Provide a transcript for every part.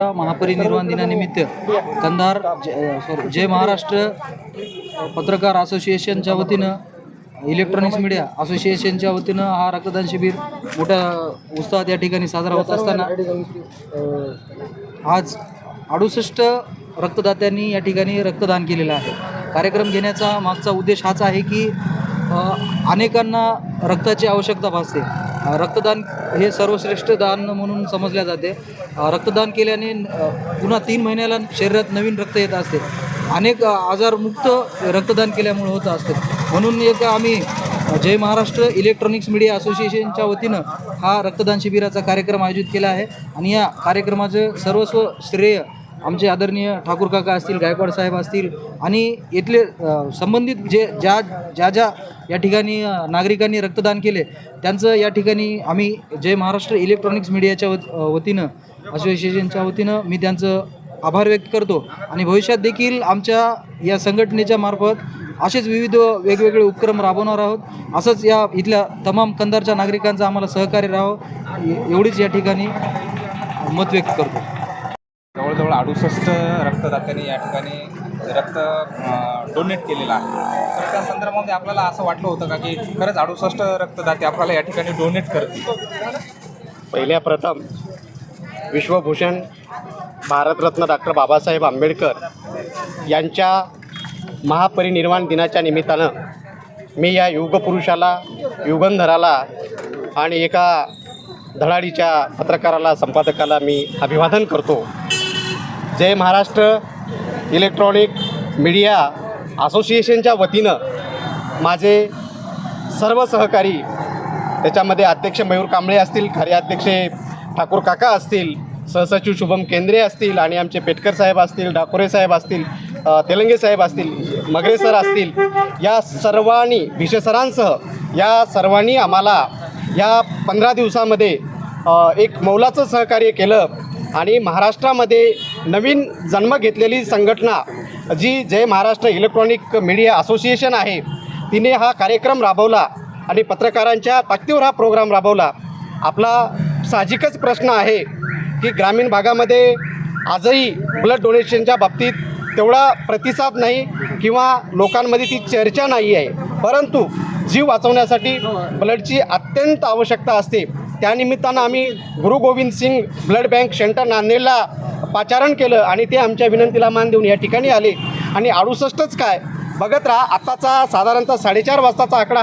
महापरिनिर्वाण दिनानिमित्त कंधार सॉरी जय महाराष्ट्र पत्रकार असोसिएशनच्या वतीनं इलेक्ट्रॉनिक्स मीडिया असोसिएशनच्या वतीनं हा रक्तदान शिबिर मोठ्या उत्साहात या ठिकाणी साजरा होत असताना आज अडुसष्ट रक्तदात्यांनी या ठिकाणी रक्तदान केलेलं आहे. कार्यक्रम घेण्याचा मागचा उद्देश हाच आहे की अनेकांना रक्ताची आवश्यकता भासते. रक्तदान हे सर्वश्रेष्ठ दान म्हणून समजल्या जाते. रक्तदान केल्याने पुन्हा तीन महिन्याला शरीरात नवीन रक्त येत असते. अनेक आजारमुक्त रक्तदान केल्यामुळे होत असते. म्हणून एक आम्ही जय महाराष्ट्र इलेक्ट्रॉनिक्स मीडिया असोसिएशनच्या वतीनं हा रक्तदान शिबिराचा कार्यक्रम आयोजित केला आहे. आणि या कार्यक्रमाचं सर्वस्व श्रेय आमचे आदरणीय ठाकूर काका असतील गायकवाड साहेब असतील आणि इथले संबंधित जे ज्या ज्या ज्या या ठिकाणी नागरिकांनी रक्तदान केले त्यांचं या ठिकाणी आम्ही जय महाराष्ट्र इलेक्ट्रॉनिक्स मीडियाच्या वत वतीनं असोसिएशनच्या वतीनं मी त्यांचं आभार व्यक्त करतो आणि भविष्यात देखील आमच्या या संघटनेच्या मार्फत असेच विविध वेगवेगळे उपक्रम राबवणार आहोत. असंच या इथल्या तमाम कंदारच्या नागरिकांचं आम्हाला सहकार्य राहावं. एवढीच या ठिकाणी मत व्यक्त करतो. जवळजवळ अडुसष्ट रक्तदात्यांनी या ठिकाणी रक्त डोनेट केलेलं आहे. तर त्या संदर्भामध्ये आपल्याला असं वाटलं होतं का की खरंच अडुसष्ट रक्तदाते आपल्याला या ठिकाणी डोनेट करतील? पहिल्या प्रथम विश्वभूषण भारतरत्न डॉक्टर बाबासाहेब आंबेडकर यांच्या महापरिनिर्वाण दिनाच्या निमित्तानं मी या युगपुरुषाला युगंधराला आणि एका धडाडीच्या पत्रकाराला संपादकाला मी अभिवादन करतो. जय महाराष्ट्र इलेक्ट्रॉनिक मीडिया असोसिएशनच्या वतीनं माझे सर्व सहकारी त्याच्यामध्ये अध्यक्ष मयूर कांबळे असतील कार्याध्यक्ष ठाकूर काका असतील सहसचिव शुभम केंद्रे असतील आणि आमचे पेटकर साहेब असतील डाकोरे साहेब असतील तेलंगे साहेब असतील मगरे सर असतील या सर्वांनी भिशे सरांसह या सर्वांनी आम्हाला या पंधरा दिवसामध्ये एक मौलाचं सहकार्य केलं. आणि महाराष्ट्रामध्ये नवीन जन्म घेतलेली संघटना जी Jai Maharashtra electronic media association आहे तिने हा कार्यक्रम राबवला आणि पत्रकारांच्या ताकदीवर हा प्रोग्राम राबवला. आपला साहजिकच प्रश्न आहे की ग्रामीण भागामध्ये आजही ब्लड डोनेशनच्या बाबतीत तेवढा प्रतिसाद नाही किंवा लोकांमध्ये ती चर्चा नाही आहे. परंतु जीव वाचवण्यासाठी ब्लडची अत्यंत आवश्यकता असते. त्यानिमित्तानं आम्ही Guru Gobind Singh blood bank centre नांदेडला पाचारण केलं आणि ते आमच्या विनंतीला मान देऊन या ठिकाणी आले. आणि अडुसष्टच काय? बघत राहा आत्ताचा साधारणतः साडेचार वाजताचा आकडा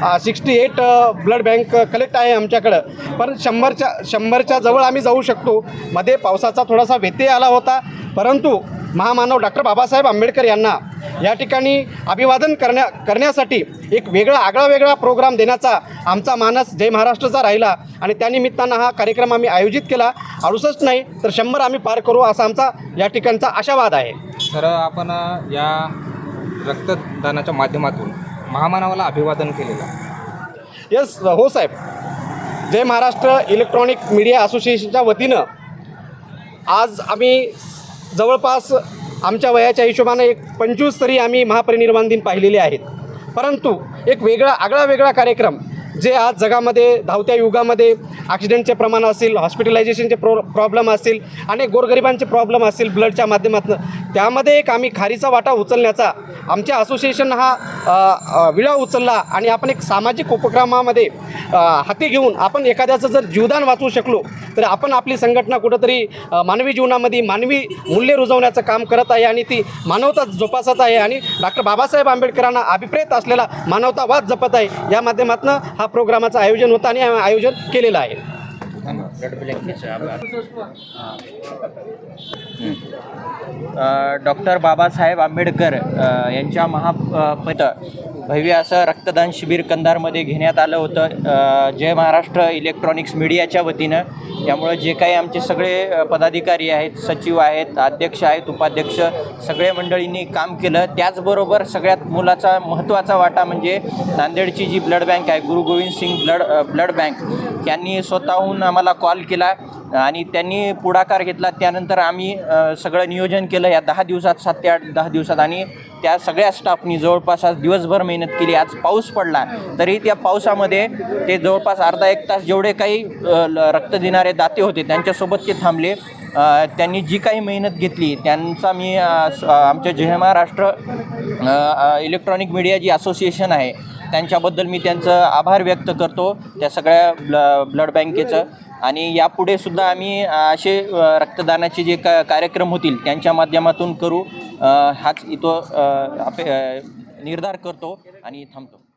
हा sixty eight blood bank collect आहे आमच्याकडं. पण शंभरच्या शंभरच्या जवळ आम्ही जाऊ शकतो. मध्ये पावसाचा थोडासा व्यत्यय आला होता. परंतु महामानव डॉक्टर बाबासाहेब आंबेडकर यांना या ठिकाणी अभिवादन करण्या करण्यासाठी एक वेगळा आगळा वेगळा प्रोग्राम देण्याचा आमचा मानस जय महाराष्ट्राचा राहिला आणि त्यानिमित्तानं हा कार्यक्रम आम्ही आयोजित केला. अडुसष्ट नाही तर शंभर आम्ही पार करू असा आमचा या ठिकाणचा आशावाद आहे. तर आपण या रक्तदानाच्या माध्यमातून महामानवाला अभिवादन केलेलं येस हो साहेब. जय महाराष्ट्र इलेक्ट्रॉनिक मीडिया असोसिएशनच्या वतीनं आज आम्ही जवळपास आमच्या वयाच्या हिशोबानं एक पंचवीस तरी आम्ही महापरिनिर्वाण दिन पाहिलेले आहेत. परंतु एक वेगळा आगळा वेगळा कार्यक्रम जे आज जगामध्ये धावत्या युगामध्ये ॲक्सिडेंटचे प्रमाण असेल हॉस्पिटलायझेशनचे प्रो प्रॉब्लेम असतील आणि गोरगरिबांचे प्रॉब्लेम असतील ब्लडच्या माध्यमातून त्यामध्ये एक आम्ही खारीचा वाटा उचलण्याचा आमच्या असोसिएशन हा विळा उचलला आणि आपण एक सामाजिक उपक्रमामध्ये हाती घेऊन आपण एखाद्याचं जर जीवदान वाचवू शकलो तर आपण आपली संघटना कुठंतरी मानवी जीवनामध्ये मानवी मूल्य रुजवण्याचं काम करत आहे आणि ती मानवता जोपासत आहे आणि डॉक्टर बाबासाहेब आंबेडकरांना अभिप्रेत असलेला मानवतावाद जपत आहे. या माध्यमातून हा प्रोग्रामाचं आयोजन होतं आणि आयोजन केलेलं आहे. डॉक्टर बाबासाहेब आंबेडकर यांच्या महा भव्य असं रक्तदान शिबिर कंधारमध्ये घेण्यात आलं होतं. जय महाराष्ट्र इलेक्ट्रॉनिक्स मीडियाच्या वतीनं. त्यामुळं जे काही आमचे सगळे पदाधिकारी आहेत सचिव आहेत अध्यक्ष आहेत उपाध्यक्ष सगळे मंडळींनी काम केलं. त्याचबरोबर सगळ्यात मुलाचा महत्त्वाचा वाटा म्हणजे नांदेडची जी ब्लड बँक आहे Guru Gobind Singh blood blood bank. त्यांनी स्वतःहून आम्हाला कॉल केला आणि त्यांनी पुढाकार घेतला. त्यानंतर आम्ही सगळं नियोजन केलं या दहा दिवसात सात ते आठ दहा दिवसात. आणि त्या सगळ्या स्टाफनी जवळपास आज दिवसभर मेहनत केली. आज पाऊस पडला. तरी त्या पावसामध्ये ते जवळपास अर्धा एक तास जेवढे काही ल- रक्त देणारे दाते होते त्यांच्यासोबत ते थांबले. त्यांनी जी काही मेहनत घेतली त्यांचा मी आमच्या जय महाराष्ट्र इलेक्ट्रॉनिक मीडिया जी असोसिएशन आहे त्यांच्याबद्दल मी त्यांचं आभार व्यक्त करतो त्या सगळ्या ब्ल ब्लड बँकेचं. आणि यापुढे सुद्धा आम्ही असे रक्तदानाचे जे का कार्यक्रम होतील त्यांच्या माध्यमातून करू. हाच इथं अ, आपे निर्धार करतो आणि थांबतो.